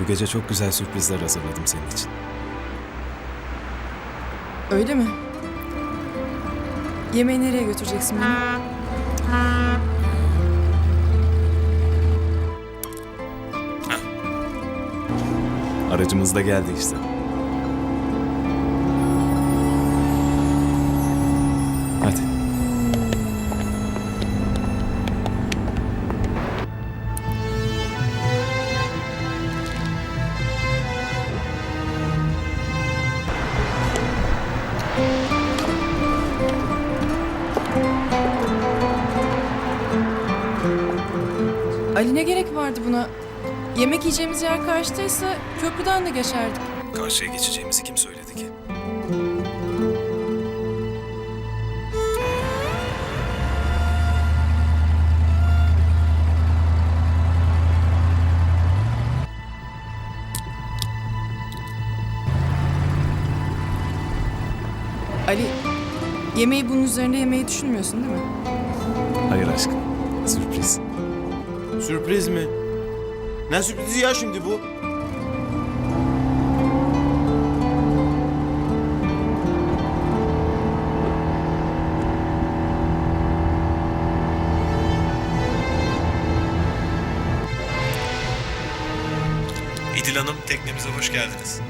Bu gece çok güzel sürprizler hazırladım senin için. Öyle mi? Yemeği nereye götüreceksin beni? Aracımız da geldi işte. Ali ne gerek vardı buna? Yemek yiyeceğimiz yer karşıdaysa köprüden de geçerdik. Karşıya geçeceğimizi kim söyledi ki? Ali, yemeği bunun üzerinde yemeyi düşünmüyorsun değil mi? Hayır aşkım. Sürpriz. Sürpriz mi? Ne sürprizi ya şimdi bu? İdil Hanım teknemize hoş geldiniz.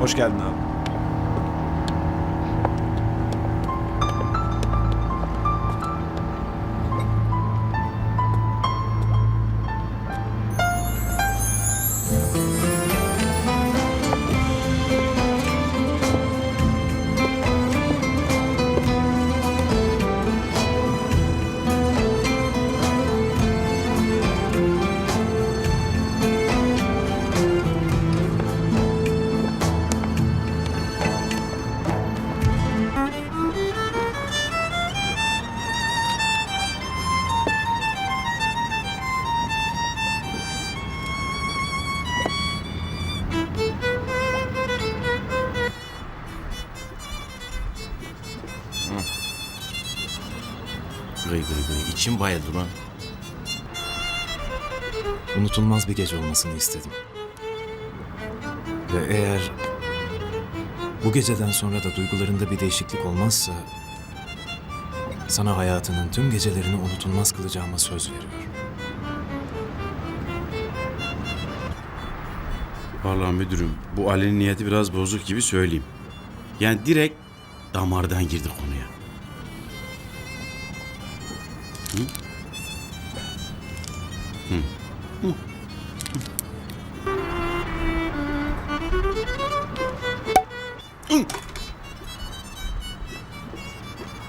Hoş geldin abi. Gıy içim bayıldı lan. Unutulmaz bir gece olmasını istedim. Ve eğer bu geceden sonra da duygularında bir değişiklik olmazsa sana hayatının tüm gecelerini unutulmaz kılacağıma söz veriyorum. Vallahi müdürüm bu Ali'nin niyeti biraz bozuk gibi söyleyeyim. Yani direkt damardan girdi konuya.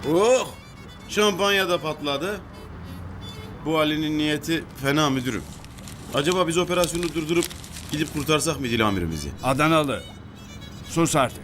Oh! Şampanya da patladı. Bu Ali'nin niyeti fena müdürüm. Acaba biz operasyonu durdurup gidip kurtarsak mı Dil amirimizi? Adanalı. Sus artık.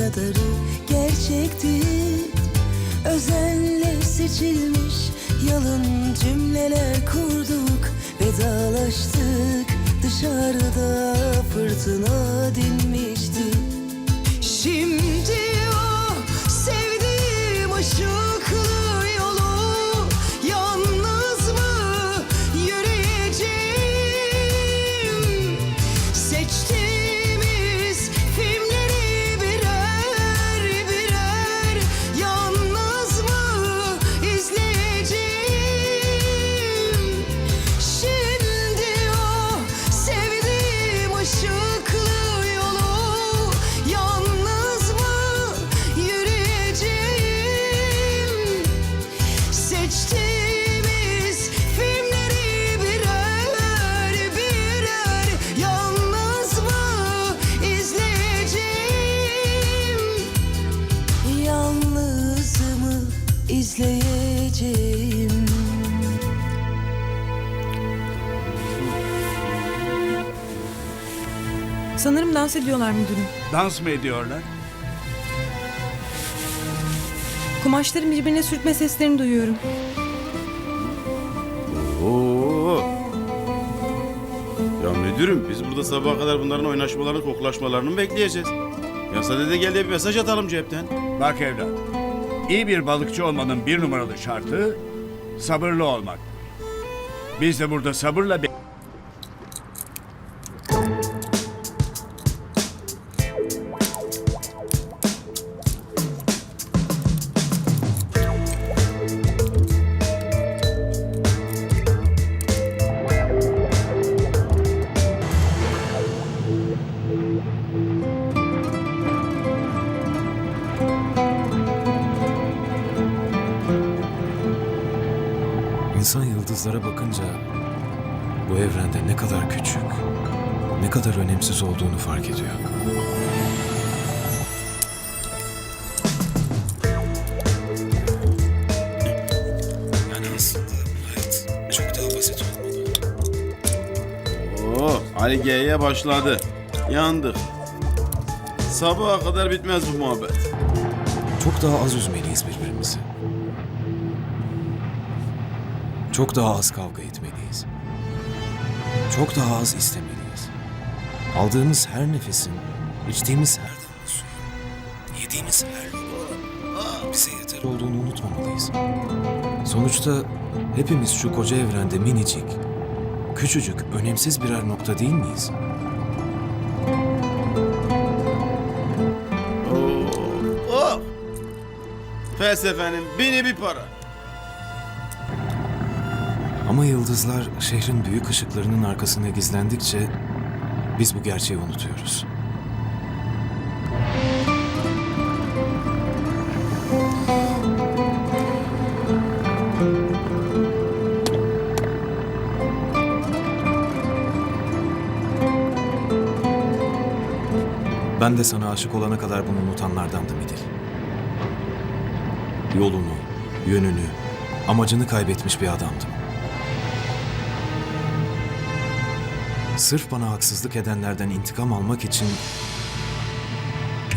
kadarı gerçekti. Özenle seçilmiş yalın cümleler kurduk Vedalaştık. Dışarıda fırtına dinmişti. Şimdi Sanırım dans ediyorlar müdürüm. Dans mı ediyorlar? Kumaşların birbirine sürtme seslerini duyuyorum. Oo. Ya müdürüm biz burada sabaha kadar bunların oynaşmalarını, koklaşmalarını mı bekleyeceğiz? Ya sadede gel diye bir mesaj atalım cepten. Bak evlat. iyi bir balıkçı olmanın bir numaralı şartı sabırlı olmak. Biz de burada sabırla be- İnsan yıldızlara bakınca bu evrende ne kadar küçük, ne kadar önemsiz olduğunu fark ediyor. Yani aslında hayat çok daha basit olmalı. Oo, Ali G'ye başladı. Yandık. Sabaha kadar bitmez bu muhabbet. Çok daha az üzmeliyiz birbirimizi. Çok daha az kavga etmeliyiz. Çok daha az istemeliyiz. Aldığımız her nefesin, içtiğimiz her damla suyun, yediğimiz her lokmanın bize yeter olduğunu unutmamalıyız. Sonuçta hepimiz şu koca evrende minicik, küçücük, önemsiz birer nokta değil miyiz? Felsefenin bini bir para. Ama yıldızlar şehrin büyük ışıklarının arkasına gizlendikçe biz bu gerçeği unutuyoruz. Ben de sana aşık olana kadar bunu unutanlardandım İdil. Yolunu, yönünü, amacını kaybetmiş bir adamdım. Sırf bana haksızlık edenlerden intikam almak için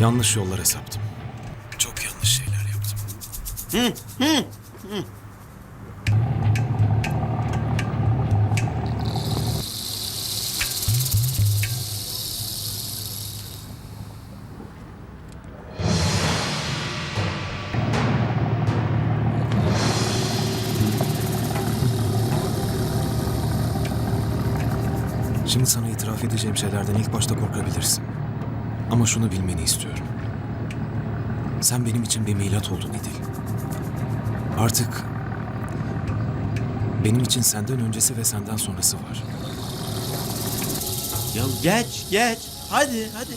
yanlış yollara saptım. Çok yanlış şeyler yaptım. Şimdi sana itiraf edeceğim şeylerden ilk başta korkabilirsin. Ama şunu bilmeni istiyorum. Sen benim için bir milat oldun İdil. Artık benim için senden öncesi ve senden sonrası var. Ya geç geç. Hadi hadi.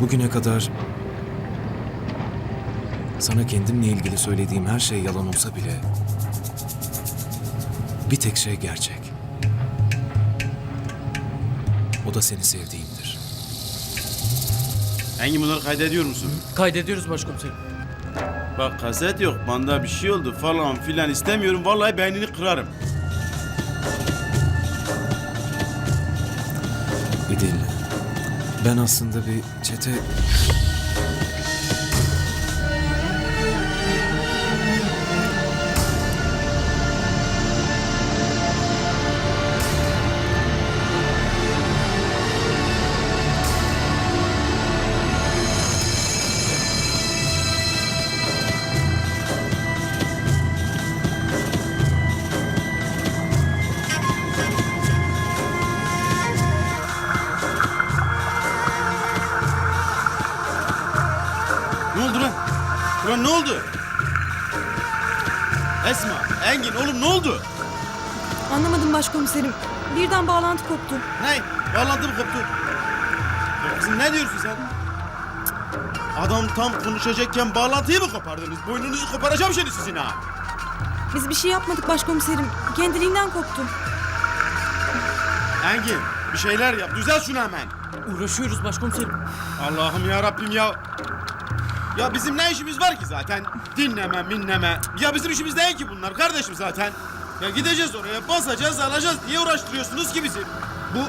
Bugüne kadar sana kendimle ilgili söylediğim her şey yalan olsa bile bir tek şey gerçek. O da seni sevdiğimdir. Engin bunları kaydediyor musun? Kaydediyoruz başkomiserim. Bak kaset yok. Banda bir şey oldu falan filan istemiyorum. Vallahi beynini kırarım. İdil, ben aslında bir çete başkomiserim. Birden bağlantı koptu. Ne? Bağlantı mı koptu? Ya kızım ne diyorsun sen? Adam tam konuşacakken bağlantıyı mı kopardınız? Boynunuzu koparacağım şimdi sizin ha. Biz bir şey yapmadık başkomiserim. Kendiliğinden koptu. Engin bir şeyler yap. Düzel şunu hemen. Uğraşıyoruz başkomiserim. Allah'ım ya Rabbim ya. Ya bizim ne işimiz var ki zaten? Dinleme, minleme. Ya bizim işimiz değil ki bunlar kardeşim zaten. Ya gideceğiz oraya, basacağız, alacağız. Niye uğraştırıyorsunuz ki bizi? Bu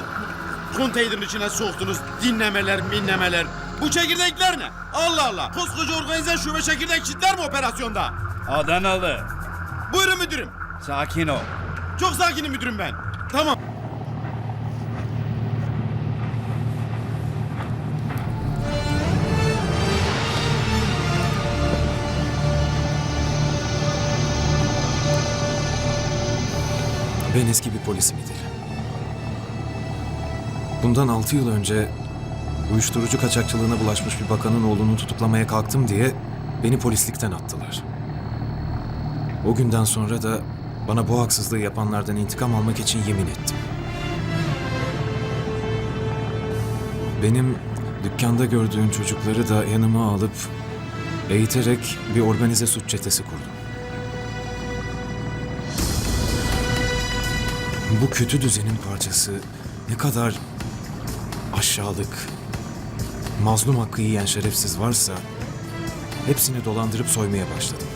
konteynerin içine soktunuz dinlemeler, minlemeler. Bu çekirdekler ne? Allah Allah. Koskoca organize şube çekirdek çitler mi operasyonda? Adanalı. Buyurun müdürüm. Sakin ol. Çok sakinim müdürüm ben. Tamam. Ben eski bir polisim İdil. Bundan altı yıl önce uyuşturucu kaçakçılığına bulaşmış bir bakanın oğlunu tutuklamaya kalktım diye beni polislikten attılar. O günden sonra da bana bu haksızlığı yapanlardan intikam almak için yemin ettim. Benim dükkanda gördüğün çocukları da yanıma alıp eğiterek bir organize suç çetesi kurdum. Bu kötü düzenin parçası ne kadar aşağılık, mazlum hakkı yiyen şerefsiz varsa hepsini dolandırıp soymaya başladım.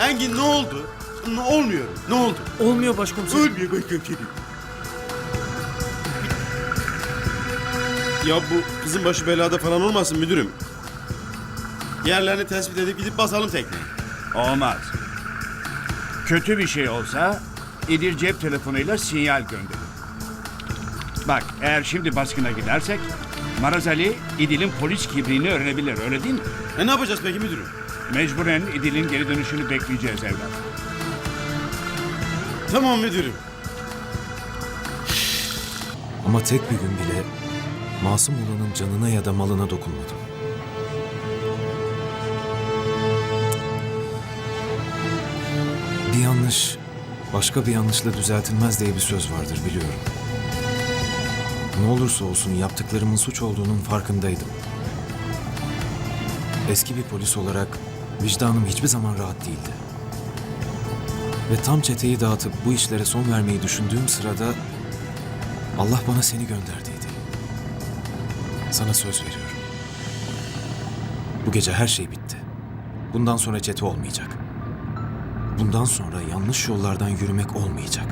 Engin ne oldu? Ne olmuyor? Ne oldu? Olmuyor başkomiserim. Ölmüyor başkomiserim. Ya bu kızın başı belada falan olmasın müdürüm. Yerlerini tespit edip gidip basalım tekneyi. Olmaz. Kötü bir şey olsa İdil cep telefonuyla sinyal gönderir. Bak eğer şimdi baskına gidersek Maraz Ali İdil'in polis kimliğini öğrenebilir öyle değil mi? E ne yapacağız peki müdürüm? Mecburen İdil'in geri dönüşünü bekleyeceğiz evlat. Tamam müdürüm. Ama tek bir gün bile masum olanın canına ya da malına dokunmadım. Bir yanlış başka bir yanlışla düzeltilmez diye bir söz vardır biliyorum. Ne olursa olsun yaptıklarımın suç olduğunun farkındaydım. Eski bir polis olarak vicdanım hiçbir zaman rahat değildi. Ve tam çeteyi dağıtıp bu işlere son vermeyi düşündüğüm sırada Allah bana seni gönderdiydi. Sana söz veriyorum. Bu gece her şey bitti. Bundan sonra çete olmayacak. Bundan sonra yanlış yollardan yürümek olmayacak.